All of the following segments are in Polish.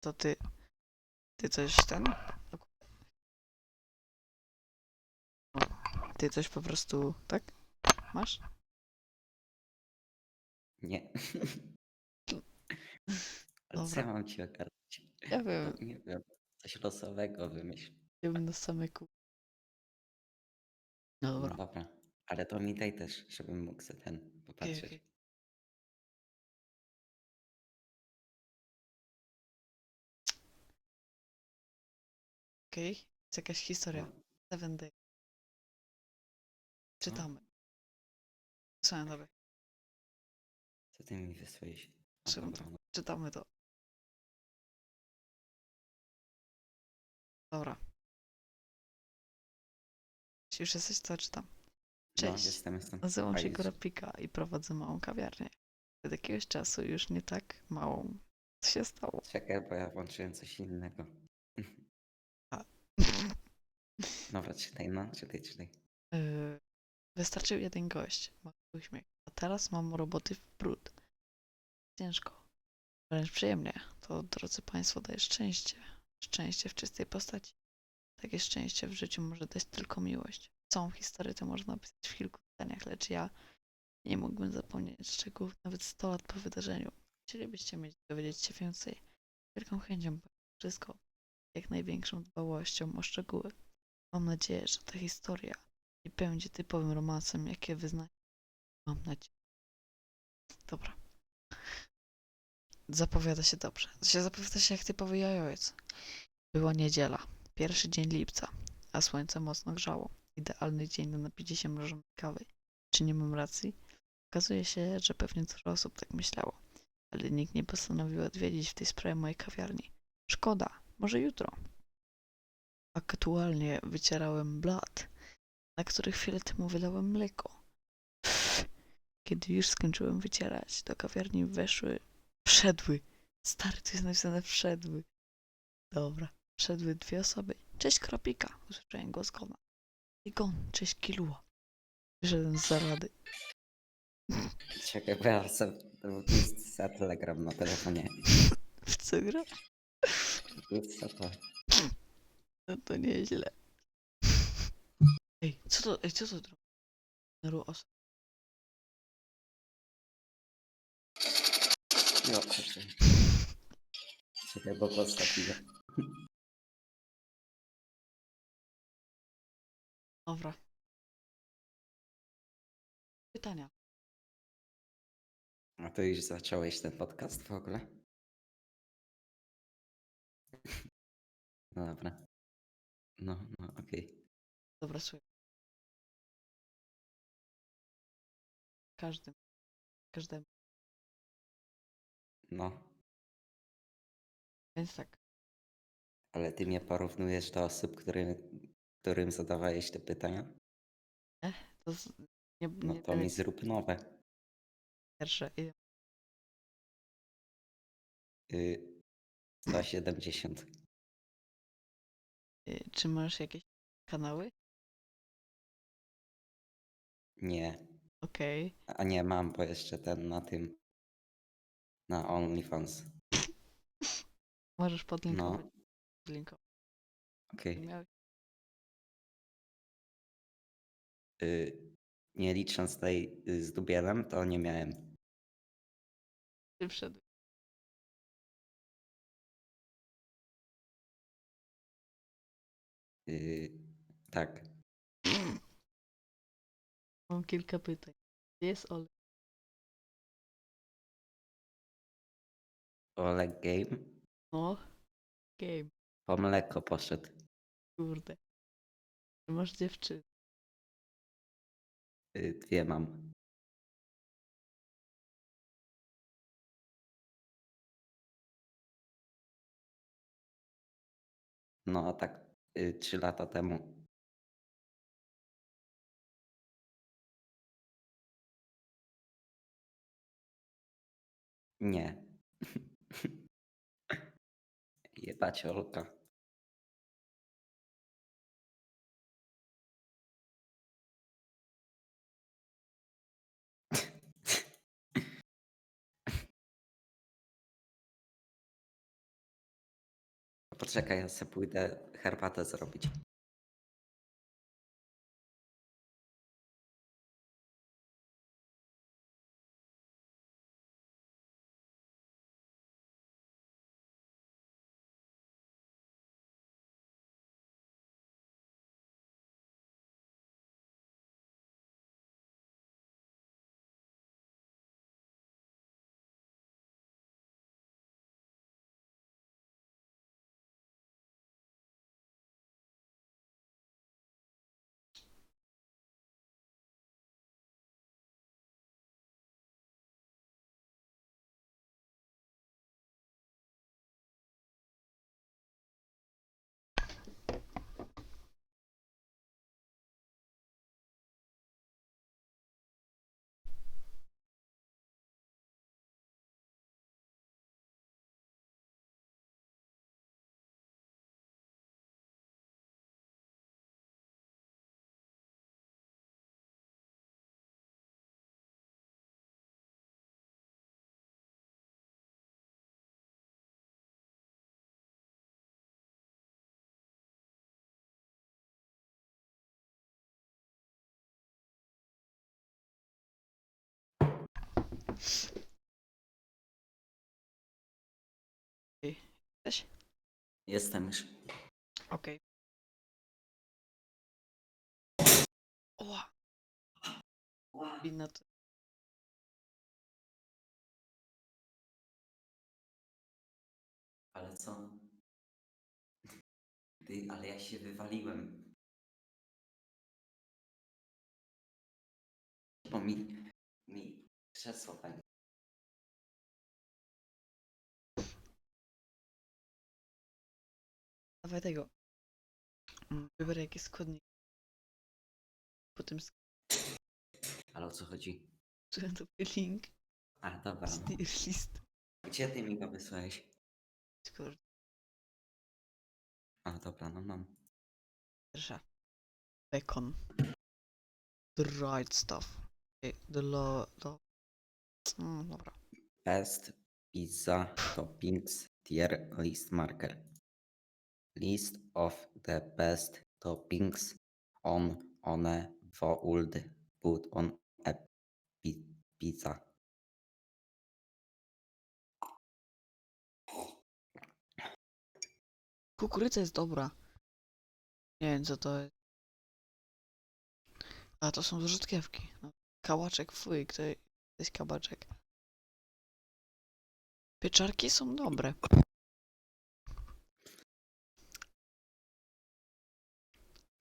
To ty. Ty coś ten. Ty coś po prostu. Tak? Masz? Nie. A co Dobra. ja mam ci ogarnąć? Ja wiem. nie wiem. Coś losowego wymyśl. Idziemy na same kół. No dobra. dobra. Ale to mi daj też, żebym mógł sobie ten popatrzeć. okej. Okej, jest jakaś historia. No. Seven Day. Czytamy. Słuchaj, dobra. Co ty mi wysłałeś? A, Czym- dobra, no. Czytamy to. Dobra. Jeśli już jesteś, to czytam. No, Cześć. jestem, jestem. Nazywam się Fajnie. I prowadzę małą kawiarnię. Od jakiegoś czasu już nie tak małą. Co się stało? Czekaj, bo ja włączyłem coś innego. Dobra, czytaj, no, czytaj, czytaj. Yy, wystarczył jeden gość. Ma uśmiech. A teraz mam roboty w brud. Ciężko. Wręcz przyjemnie. To, drodzy Państwo, daje szczęście. Szczęście w czystej postaci. Takie szczęście w życiu może dać tylko miłość. Całą historię to można opisać w kilku zdaniach, lecz ja nie mógłbym zapomnieć szczegółów nawet 100 lat po wydarzeniu. Chcielibyście mieć dowiedzieć się więcej. Wielką chęcią wszystko, jak największą dbałością o szczegóły. Mam nadzieję, że ta historia nie będzie typowym romansem, jakie wyznacie. Mam nadzieję. Dobra. Zapowiada się dobrze. Zapowiada się jak typowy jajowiec. Była niedziela, pierwszy dzień lipca, a słońce mocno grzało. Idealny dzień na napicie się mrożonej kawy. Czy nie mam racji? Okazuje się, że pewnie dużo osób tak myślało, ale nikt nie postanowił odwiedzić w tej sprawie mojej kawiarni. Szkoda, może jutro. Aktualnie wycierałem blat, na który chwilę temu wylałem mleko. Kiedy już skończyłem wycierać, do kawiarni weszły, wszedły. Stary, tu jest napisane wszedły. Dobra, wszedły dwie osoby. Cześć Kropika, usłyszałem głos Gona. I Gon, cześć Kilua. Wyszedłem z zarady. Czekaj, bo ja sobie za telegram na telefonie. W co gra? No to nieźle. Ej, co to, ej, co to? Naru os. Jo, czekaj. Czekaj, bo postawiłem. Dobra. Pytania. A to już zacząłeś ten podcast w ogóle? No dobra. No, no, okej. Dobra, słuchaj. Każdym. Każdemu. No, Więc tak. ale ty mnie porównujesz do osób, którym, którym zadawałeś te pytania? To z, nie, No nie to mi zrób nowe. pierwsze. I- Y, 170. i Czy masz jakieś kanały? Nie. Okej. A nie mam, bo jeszcze ten na tym. Na OnlyFans. Możesz podlinkować. No, Podlinkować. okej. Miałeś. Y, nie licząc tej y, z Dubielem, to nie miałem. Ty wszedłeś. Y, tak. Mam kilka pytań. Gdzie jest Olek? Oleg Game. No. Game. Po mleko poszedł. Kurde. Czy masz dziewczynę? Y, dwie mam. No a tak y, trzy lata temu. Nie. Jebać Olka. Poczekaj, ja sobie pójdę herbatę zrobić. Jesteś? Jestem już. Okej. Oła, inna to. Ale co? Ty, ale ja się wywaliłem. Mi krzesło pękło. Dawaj tego. Wybierz jakiś składnik. Potem Ale o co chodzi? skasuję tobie link A, dobra. z No. list. Gdzie ty mi go wysłałeś? Skoro A, dobra, no mam. pierwsza. Bacon. The right stuff. Okay. The law. The... Mm, dobra. Best pizza toppings tier list marker. List of the best toppings on one fold put on a pi- pizza. Kukurydza jest dobra. Nie wiem co to jest. A to są zrzutkiewki. No. Kałaczek, fuj, kto jest kabaczek. Pieczarki są dobre.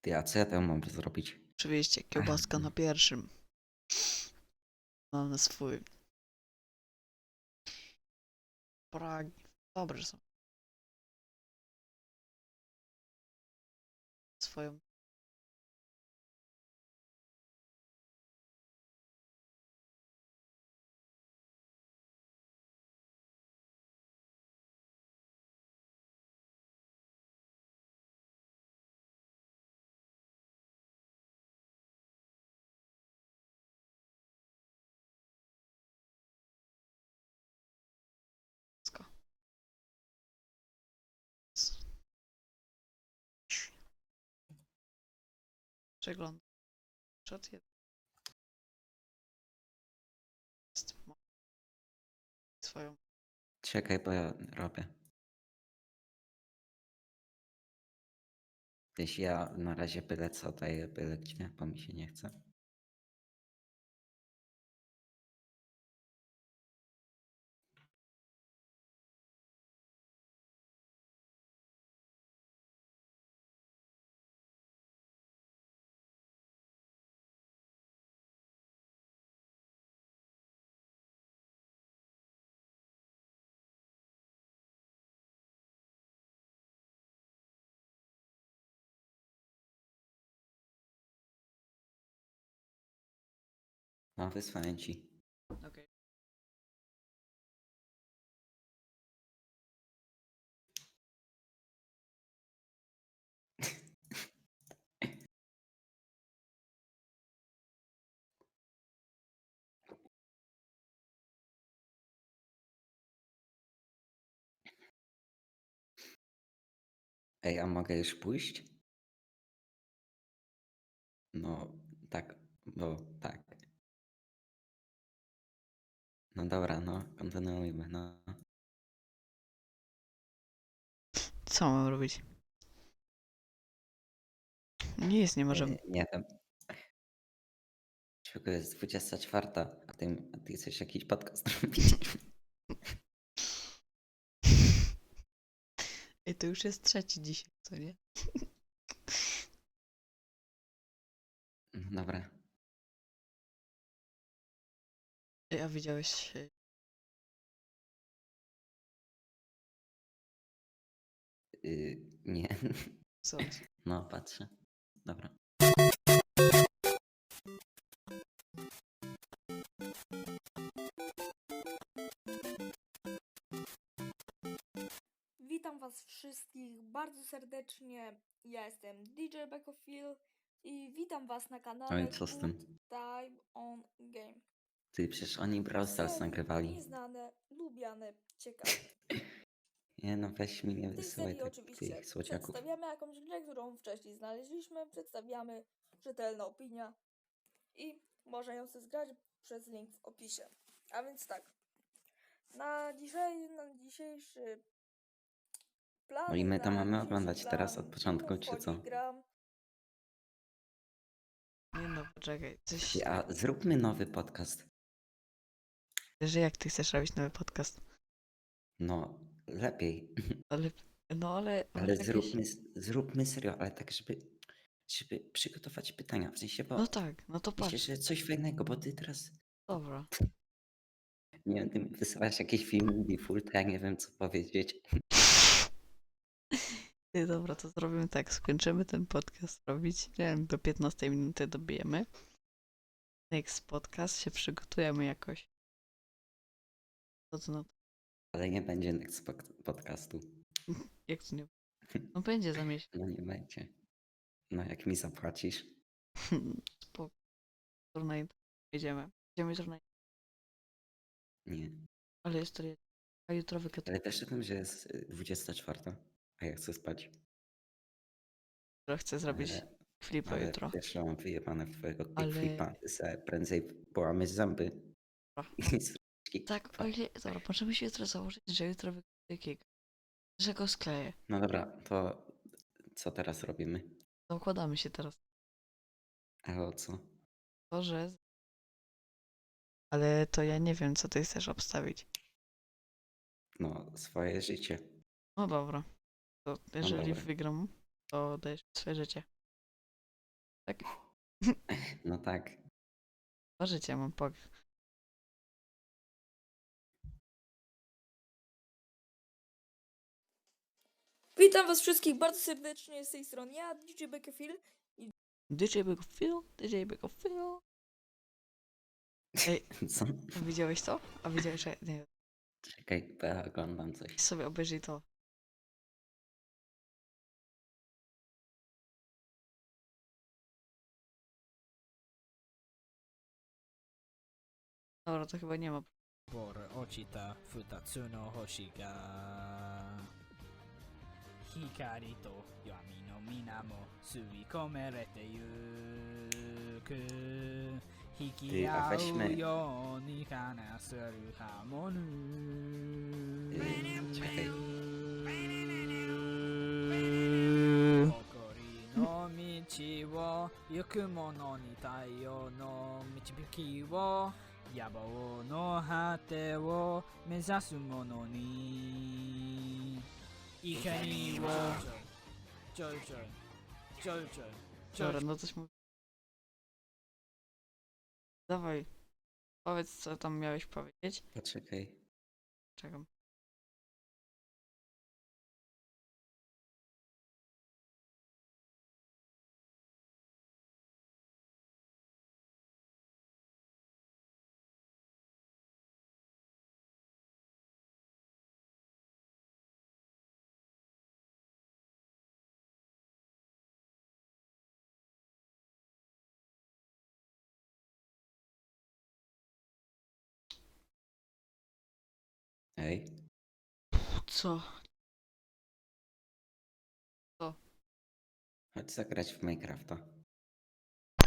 Ty, a co ja tam mam zrobić? Oczywiście, kiełbaska na pierwszym. Na swój. Prag. Dobre są. Swoją. Przeglądam. Przed jeden. Swoją. Czekaj, bo ja robię. Jeśli ja na razie byle co daję, byle gdzie, bo mi się nie chce. No. Mam wysłanie ci. Okay. Ej, a mogę już pójść? No, tak, bo tak. No dobra, no, kontynuujmy, no. Co mam robić? Nie jest, nie możemy. E, Nie wiem. Czego jest 24, a ty, a ty chcesz jakiś podcast robić? Ej, to już jest trzeci dzisiaj, co nie? No Dobra. A widziałeś... e, Y, nie. Co? No, patrzę. Dobra. Witam Was wszystkich bardzo serdecznie. Ja jestem DJ Beckofield i witam Was na kanale Oj, co z tym? Good Time on Game. Ty, przecież oni Brawl Stars nagrywali. Nieznane, lubiane, ciekawe. Nie no, weź mi nie W tej wysyłaj serii tak, oczywiście tych słodziaków. przedstawiamy jakąś grę, którą wcześniej znaleźliśmy, przedstawiamy rzetelna opinia i można ją sobie zgrać przez link w opisie. A więc tak, na, dzisiaj, na dzisiejszy plan. No i my to na mamy dzisiejszy oglądać teraz od początku, czy wchodzi co? Gra, Nie no, poczekaj. Coś... Ty, A zróbmy nowy podcast. Że jak ty chcesz robić nowy podcast? No, lepiej. Ale... No ale... Ale masz jakieś- zróbmy, zróbmy serio, ale tak, żeby, żeby przygotować pytania. W sensie, bo No tak, no to myślę, patrz. że coś fajnego, bo ty teraz, Dobra. nie wiem, ty mi wysyłasz jakieś filmy default, ja nie wiem, co powiedzieć. Ty, dobra, to zrobimy tak. Skończymy ten podcast robić. Nie wiem, do 15 minuty dobijemy. Next podcast się przygotujemy jakoś. To co no, Ale nie będzie next pod- podcastu. jak to nie... No będzie za miesiąc. No nie będzie. No jak mi zapłacisz. Spoko. Turniej jedziemy. Jedziemy turniej. Nie. Ale jest to... A jutro wykryto. Ale też tym, że jest y, 24, a ja chcę spać. Chcę zrobić Ale, flipa ale jutro. że mam wyjebane w twojego Ale- flipa. Ty se prędzej połamiesz zęby. Dobra. I. Tak, o ile... Dobra, możemy się jutro założyć, że jutro wykryto kick. Że go skleję. No dobra, to co teraz robimy? Zakładamy się teraz. A o co? To, że... Ale to ja nie wiem, co ty chcesz obstawić. No, swoje życie. No dobra. To jeżeli dobra. wygram, to dajesz swoje życie. Tak? No tak. Dwa życia mam pog. Witam Was wszystkich bardzo serdecznie z tej strony. Ja, DJ Beckerfield. DJ Big Phil, DJ Big Phil. Ej, Co? a widziałeś to? A widziałeś, że... Nie, Czekaj, bo ja oglądam coś. sobie obejrzyj to. Dobra, to chyba nie ma. ボール落ちた二つの星が 光と闇の皆も吸い込めれてゆく。引き合うように話せるハーモニ Yy, czekaj. 誇りの道を行く者に太陽の導きを野望の果てを目指す者に i geniło. Jojo. Jojo. Dobra, no coś mówię. Dawaj. Powiedz, co tam miałeś powiedzieć. Poczekaj. Czekam. Ej, Co? Chodź zagrać w Minecrafta.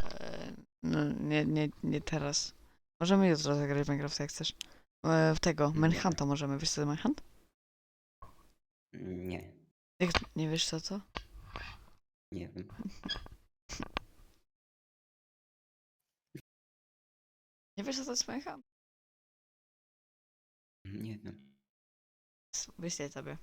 E, no, nie, nie, nie teraz. Możemy jutro zagrać w Minecrafta, jak chcesz. E, w tego, Manhunta możemy. Wiesz co to Manhunt? Nie, Jak, nie wiesz co to? nie wiem. Nie wiesz co to jest Manhunt? Nie wiem. S- Wyślę tobie.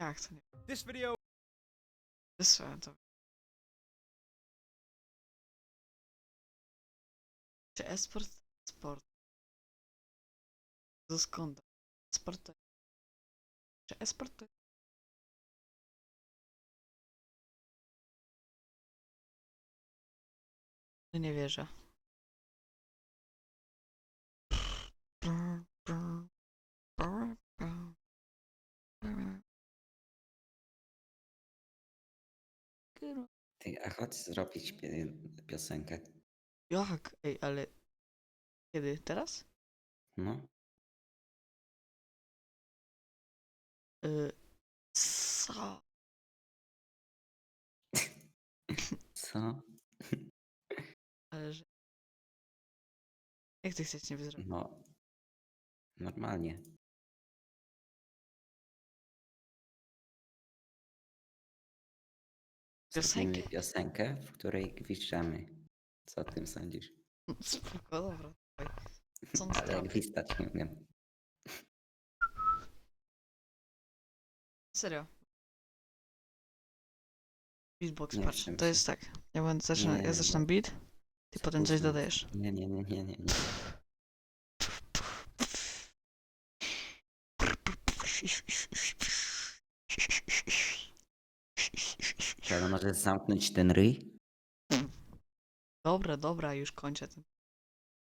Jak to nie? This video Wysłałem to. Czy esport? Sport. Skąd? Sport to... Czy esport. No nie wierzę. Ty, a chodź zrobić pi- piosenkę. Jak? Ej, ale... Kiedy? Teraz? No, Y... Co? co? Ale że... Jak ty chcesz nie zrobić? No, normalnie. Zrobimy Piosenkę? piosenkę, w której gwizdżamy. Co o tym sądzisz? Spoko, dobra. On Ale gwizdać nie umiem. Serio. Beatbox, Nie patrz. To jest tak. Ja, będę zaczynam, Nie, ja zaczynam beat, ty potem coś późno. dodajesz. Nie, nie, nie, nie, nie. nie. Czy możesz zamknąć ten ryj? Dobra, dobra, już kończę ten.